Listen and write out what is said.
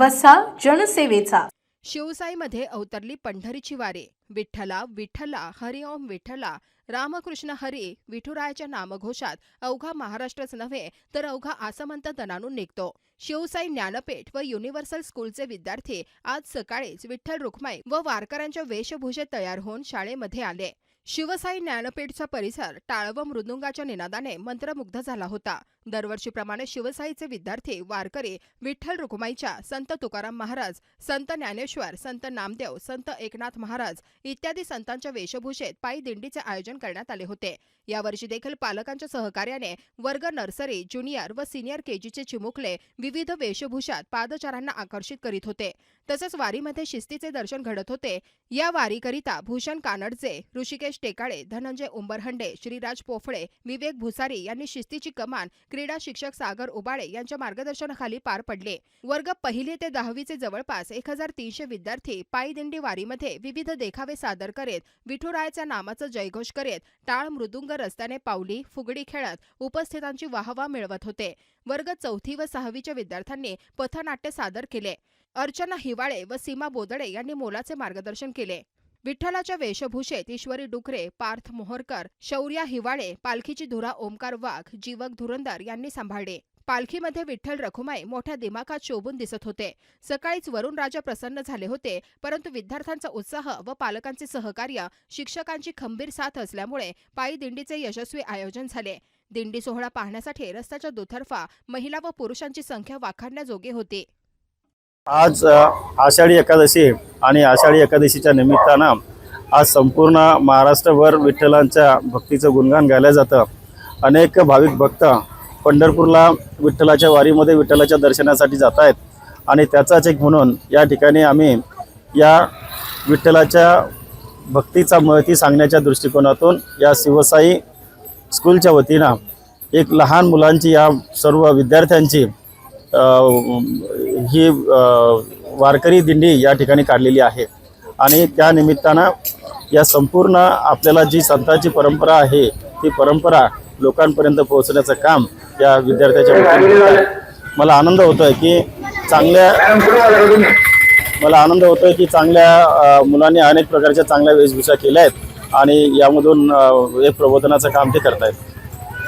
वसा जनसेवेचा. शिवसाईमध्ये अवतरली पंढरीची वारी. विठ्ठला विठ्ठला हरिओम विठ्ठला रामकृष्ण हरी विठुरायाच्या नामघोषात अवघा महाराष्ट्रच नव्हे तर अवघा आसमंत दनानून निघतो. शिवसाई ज्ञानपीठ व युनिव्हर्सल स्कूलचे विद्यार्थी आज सकाळीच विठ्ठल रुक्माई व वारकऱ्यांच्या वेशभूषेत तयार होऊन शाळेमध्ये आले. शिवसाई ज्ञानपीठचा परिसर टाळ व मृदुंगाच्या निनादाने मंत्रमुग्ध झाला होता. दरवर्षीप्रमाणे शिवसाईचे विद्यार्थी वारकरी विठ्ठल रुक्माईच्या संत तुकाराम महाराज संत ज्ञानेश्वर संत नामदेव संत एकनाथ महाराज इत्यादी संतांच्या वेशभूषेत पायी दिंडीचे आयोजन करण्यात आले होते. यावर्षी देखील पालकांच्या सहकार्याने वर्ग नर्सरी ज्युनियर व सिनियर केजीचे चिमुकले विविध वेशभूषात पादचारांना आकर्षित करीत होते. तसेच वारीमध्ये शिस्तीचे दर्शन घडत होते. या वारीकरिता भूषण कानडचे ऋषिकेश टेकाळे धनंजय उंबरहंडे श्रीराज पोफळे विवेक भुसारी यांनी शिस्तीची कमान क्रीडा शिक्षक सागर उबाळे यांच्या मार्गदर्शनाखाली पार पडले. वर्ग पहिली ते दहावीचे जवळपास एक हजार तीनशे विद्यार्थी पायदिंडी वारीमध्ये विविध देखावे सादर करीत विठुरायाच्या नामाचं जयघोष करीत टाळ मृदुंग रस्त्याने पावली फुगडी खेळत उपस्थितांची वाहवा मिळवत होते. वर्ग चौथी व सहावीच्या विद्यार्थ्यांनी पथनाट्य सादर केले. अर्चना हिवाळे व सीमा बोदडे यांनी मोलाचे मार्गदर्शन केले. विठ्ठलाच्या वेशभूषेत ईश्वरी डुकरे पार्थ मोहरकर शौर्या हिवाळे पालखीची धुरा ओमकार वाघ जीवक धुरंदर यांनी सांभाळले. पालखीमध्ये विठ्ठल रखुमाई मोठ्या दिमाखात शोभून दिसत होते. सकाळीच वरुण राजा प्रसन्न झाले होते परंतु विद्यार्थ्यांचा उत्साह व पालकांचे सहकार्य शिक्षकांची खंबीर साथ असल्यामुळे पायी दिंडीचे यशस्वी आयोजन झाले. दिंडी सोहळा पाहण्यासाठी रस्त्याच्या दुतर्फा महिला व पुरुषांची संख्या वाखाणण्याजोगी होती. आज आषाढी एकादशी आणि आषाढी एकादशीच्या निमित्तानं आज संपूर्ण महाराष्ट्रभर विठ्ठलांच्या भक्तीचं गुणगान गायलं जातं. अनेक भाविक भक्त पंढरपूरला विठ्ठलाच्या वारीमध्ये विठ्ठलाच्या दर्शनासाठी जात आहेत आणि त्याचाच एक म्हणून या ठिकाणी आम्ही या विठ्ठलाच्या भक्तीचा महती सांगण्याच्या दृष्टिकोनातून या शिवसाई स्कूलच्या वतीनं एक लहान मुलांची या सर्व विद्यार्थ्यांची ही वारकरी दिंडी या ठिकाणी काढलेली आहे. आणि त्या निमित्तानं या संपूर्ण आपल्याला जी संतांची परंपरा आहे ती परंपरा लोकांपर्यंत पोहोचण्याचं काम या विद्यार्थ्याच्या मला आनंद होतो आहे की चांगल्या मला आनंद होतो आहे की चांगल्या मुलांनी अनेक प्रकारच्या चांगल्या वेशभूषा केल्या आहेत आणि यामधून एक प्रबोधनाचं काम ते करतायत.